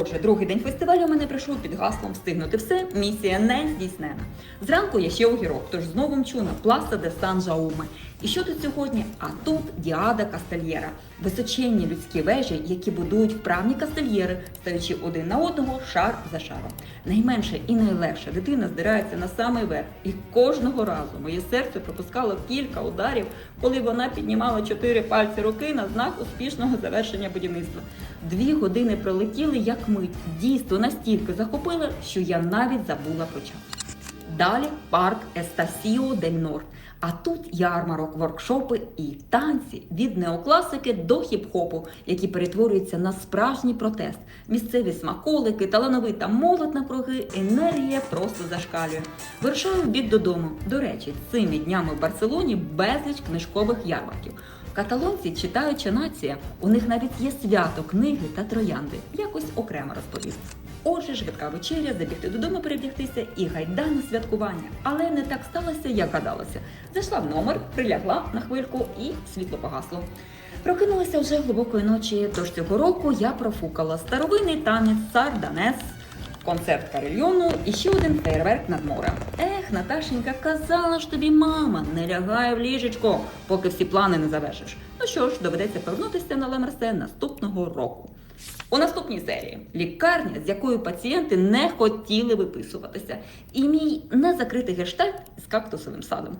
Отже, другий день фестивалю у мене прийшов під гаслом встигнути все. Місія не здійснена. Зранку я ще огірок, тож знову мчу на Пласа де Сан Жауме. І що тут сьогодні? А тут Діада Кастельєра, височенні людські вежі, які будують вправні кастельєри, стаючи один на одного шар за шаром. Найменше і найлегше дитина здирається на самий верх, і кожного разу моє серце пропускало кілька ударів, коли вона піднімала чотири пальці руки на знак успішного завершення будівництва. Дві години пролетіли як мить. Дійство настільки захопило, що я навіть забула про час. Далі парк Естасіо дель Норд. А тут ярмарок, воркшопи і танці від неокласики до хіп-хопу, які перетворюються на справжній протест. Місцеві смаколики, талановита молодь навкруги, енергія просто зашкалює. Вирушаю в бік додому. До речі, цими днями в Барселоні безліч книжкових ярмарків. Каталонці читаюча нація. У них навіть є свято книги та троянди. Якось окремо розповім. Отже, швидка вечеря, забігти додому, перевдягтися і гайда на святкування. Але не так сталося, як гадалося. Зайшла в номер, прилягла на хвильку і світло погасло. Прокинулася вже глибокої ночі, тож цього року я профукала старовинний танець Сарданес, концерт карельйону і ще один фейерверк над морем. Ех, Наташенька, казала ж тобі мама, не лягай в ліжечко, поки всі плани не завершиш. Ну що ж, доведеться повернутися на Лемерсе наступного року. У наступній серії лікарня, з якою пацієнти не хотіли виписуватися, і мій незакритий гештальт з кактусовим садом.